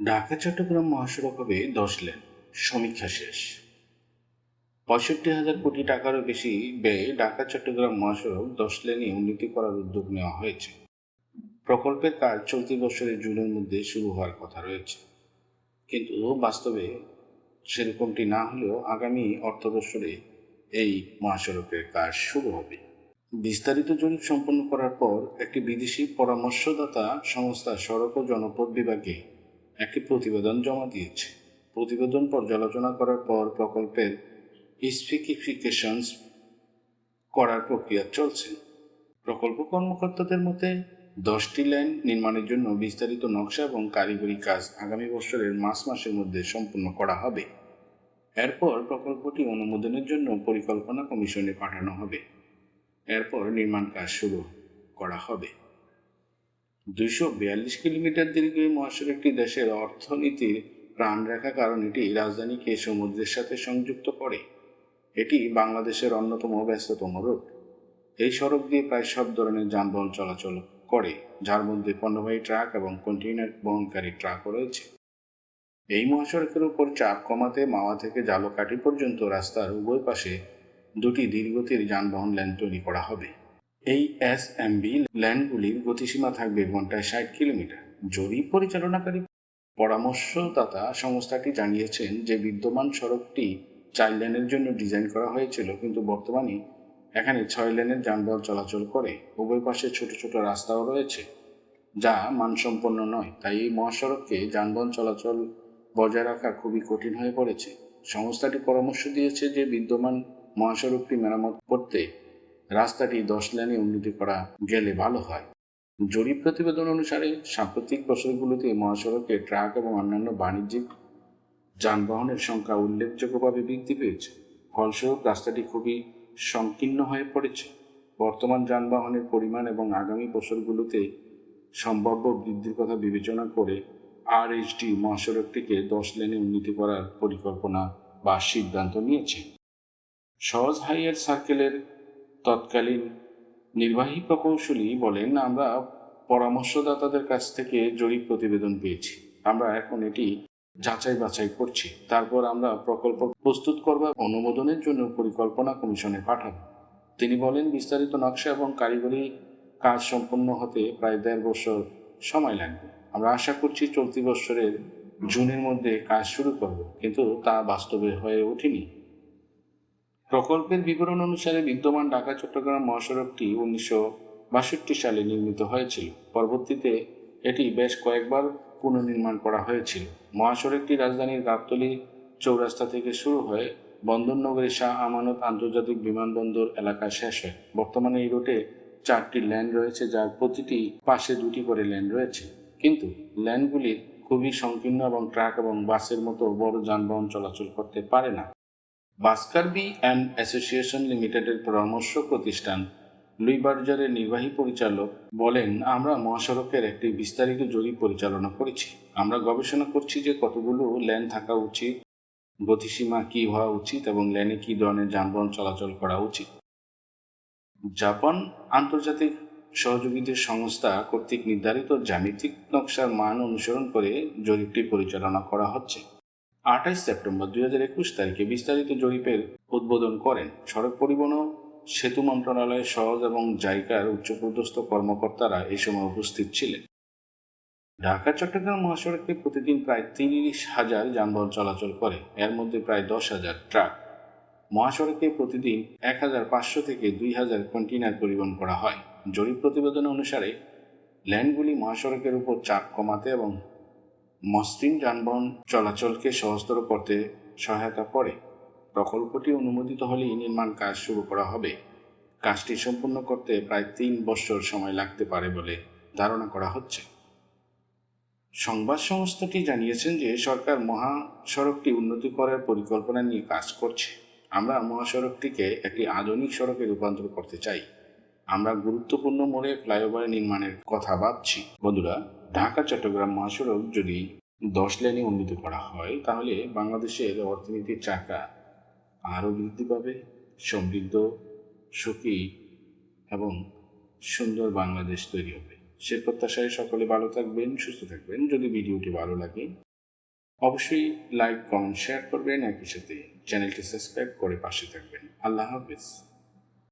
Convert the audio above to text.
ঢাকা, চট্টগ্রাম মহাসড়ক হবে দশ লেন। সমীক্ষা শেষ। পঁয়ষট্টি হাজার কোটি টাকারও বেশি ব্যয়ে ঢাকা, চট্টগ্রাম মহাসড়ক দশ লেনে উন্নতি করার উদ্যোগ নেওয়া হয়েছে। প্রকল্পের কাজ চলতি বছরের জুনের মধ্যে শুরু হওয়ার কথা রয়েছে। কিন্তু বাস্তবে সেরকমটি না হলেও আগামী অর্থ বছরে এই মহাসড়কের কাজ শুরু হবে। বিস্তারিত জরিপ সম্পন্ন করার পর একটি বিদেশি পরামর্শদাতা সংস্থা সড়ক ও জনপথ বিভাগে একটি প্রতিবেদন জমা দিয়েছে। প্রতিবেদন পর্যালোচনা করার পর প্রকল্পের স্পেসিফিকেশনস করার প্রক্রিয়া চলছে। প্রকল্প কর্মকর্তাদের মতে, দশটি লাইন নির্মাণের জন্য বিস্তারিত নকশা এবং কারিগরি কাজ আগামী বছরের মার্চ মাসের মধ্যে সম্পূর্ণ করা হবে। এরপর প্রকল্পটি অনুমোদনের জন্য পরিকল্পনা কমিশনে পাঠানো হবে। এরপর নির্মাণ কাজ শুরু করা হবে। দুইশো বিয়াল্লিশ কিলোমিটার দীর্ঘ এই মহাসড়কটি দেশের অর্থনীতির প্রাণরেখা, কারণ এটি রাজধানীকে সমুদ্রের সাথে সংযুক্ত করে। এটি বাংলাদেশের অন্যতম ব্যস্ততম রুট এই সড়ক দিয়ে প্রায় সব ধরনের যানবাহন চলাচল করে, যার মধ্যে পণ্যবাহী ট্রাক এবং কন্টেইনার বহনকারী ট্রাকও রয়েছে। এই মহাসড়কের উপর চাপ কমাতে মাওয়া থেকে জালকাঠি পর্যন্ত রাস্তার উভয় পাশে দুটি ধীরগতির যানবাহন লেন তৈরি করা হবে। এই এস এমবি ল্যান্ডগুলির গতিসীমা থাকবে ঘন্টায় ষাট কিলোমিটার। জরিপ পরিচালনাকারী পরামর্শদাতা সংস্থাটি জানিয়েছেন যে বিদ্যমান সড়কটি চার লেনের জন্য ডিজাইন করা হয়েছিল, কিন্তু বর্তমানে এখানে ছয় লেনের যানবাহন চলাচল করে। উভয় পাশে ছোট ছোট রাস্তাও রয়েছে, যা মানসম্পন্ন নয়। তাই এই মহাসড়ককে যানবাহন চলাচল বজায় রাখা খুবই কঠিন হয়ে পড়েছে। সংস্থাটি পরামর্শ দিয়েছে যে বিদ্যমান মহাসড়কটি মেরামত করতে রাস্তাটি দশ লেনে উন্নতি করা গেলে ভালো হয়। জরিপ প্রতিবেদন অনুসারে সাম্প্রতিক বছরগুলোতে মহাসড়কে ট্রাক এবং অন্যান্য বাণিজ্যিক যানবাহনের সংখ্যা উল্লেখযোগ্যভাবে বৃদ্ধি পেয়েছে। ফলস্বরূপ রাস্তাটি খুবই সংকীর্ণ হয়ে পড়েছে। বর্তমান যানবাহনের পরিমাণ এবং আগামী বছরগুলোতে সম্ভাব্য বৃদ্ধির কথা বিবেচনা করে আর এইচডি মহাসড়কটিকে দশ লেনে উন্নতি করার পরিকল্পনা বা সিদ্ধান্ত নিয়েছে। সহজ হাইয়ার সার্কেলের তৎকালীন নির্বাহী প্রকৌশলী বলেন, আমরা পরামর্শদাতাদের কাছ থেকে জরিপ প্রতিবেদন পেয়েছি। আমরা এখন এটি যাচাই বাছাই করছি। তারপর আমরা প্রকল্প প্রস্তুত করবার অনুমোদনের জন্য পরিকল্পনা কমিশনে পাঠাব। তিনি বলেন, বিস্তারিত নকশা এবং কারিগরি কাজ সম্পন্ন হতে প্রায় দেড় বছর সময় লাগবে। আমরা আশা করছি চলতি বছরের জুনের মধ্যে কাজ শুরু করব, কিন্তু তা বাস্তবে হয়ে ওঠেনি। প্রকল্পের বিবরণ অনুসারে বিদ্যমান ঢাকা, চট্টগ্রাম মহাসড়কটি উনিশশো বাষট্টি সালে নির্মিত হয়েছিল। পরবর্তীতে এটি বেশ কয়েকবার পুনর্নির্মাণ করা হয়েছিল। মহাসড়কটি রাজধানীর গাবতলী চৌরাস্তা থেকে শুরু হয়ে বন্দরনগরী শাহ আমানত আন্তর্জাতিক বিমানবন্দর এলাকা শেষ হয়। বর্তমানে এই রুটে চারটি ল্যান্ড রয়েছে, যার প্রতিটি পাশে দুটি করে ল্যান্ড রয়েছে। কিন্তু ল্যান্ডগুলির খুবই সংকীর্ণ এবং ট্রাক এবং বাসের মতো বড় যানবাহন চলাচল করতে পারে না। বাস্কারবি অ্যান্ড অ্যাসোসিয়েশন লিমিটেডের পরামর্শ প্রতিষ্ঠান লুইবার্জারের নির্বাহী পরিচালক বলেন, আমরা মহাসড়কের একটি বিস্তারিত জরিপ পরিচালনা করেছি। আমরা গবেষণা করছি যে কতগুলো লেন থাকা উচিত, গতিসীমা কি হওয়া উচিত এবং ল্যানে কি ধরনের যানবাহন চলাচল করা উচিত। জাপান আন্তর্জাতিক সহযোগীদের সংস্থা কর্তৃক নির্ধারিত জ্যামিতিক নকশার মান অনুসরণ করে জরিপটি পরিচালনা করা হচ্ছে। আঠাইশ সেপ্টেম্বর দুই হাজার একুশ তারিখে বিস্তারিত জরিপের উদ্বোধন করেন সড়ক পরিবহন সেতু মন্ত্রণালয়ের সহজ এবং জাইকার উচ্চপদস্থ কর্মকর্তারা এই সময় উপস্থিত ছিলেন। ঢাকা, চট্টগ্রাম মহাসড়কে প্রতিদিন প্রায় তিরিশ হাজার যানবাহন চলাচল করে, এর মধ্যে প্রায় দশ হাজার ট্রাক। মহাসড়কে প্রতিদিন এক হাজার পাঁচশো থেকে দুই হাজার কন্টেনার পরিবহন করা হয়। জরিপ প্রতিবেদন অনুসারে ল্যান্ডগুলি মহাসড়কের উপর চাপ কমাতে এবং মসৃণ যানবাহন চলাচলকে সহজতর করতে সহায়তা করে। প্রকল্পটি অনুমোদিত হলেই নির্মাণ কাজ শুরু করা হবে। কাজটি সম্পূর্ণ করতে প্রায় তিন বছর সময় লাগতে পারে বলে ধারণা করা হচ্ছে। সংবাদ সংস্থাটি জানিয়েছেন যে সরকার মহাসড়কটি উন্নতি করার পরিকল্পনা নিয়ে কাজ করছে। আমরা মহাসড়কটিকে একটি আধুনিক সড়কে রূপান্তর করতে চাই। আমরা গুরুত্বপূর্ণ মোড়ে ফ্লাইওভার নির্মাণের কথা ভাবছি। বন্ধুরা ঢাকা চট্টগ্রাম মহাসড়ক যদি দশ লেনে উন্নীত করা হয়, তাহলে বাংলাদেশের অর্থনীতির চাকা আরও বৃদ্ধি পাবে। সমৃদ্ধ, সুখী এবং সুন্দর বাংলাদেশ তৈরি হবে। সে প্রত্যাশায় সকলে ভালো থাকবেন, সুস্থ থাকবেন। যদি ভিডিওটি ভালো লাগে, অবশ্যই লাইক, কমেন্ট, শেয়ার করবেন। একই সাথে চ্যানেলটি সাবস্ক্রাইব করে পাশে থাকবেন। আল্লাহ হাফিজ।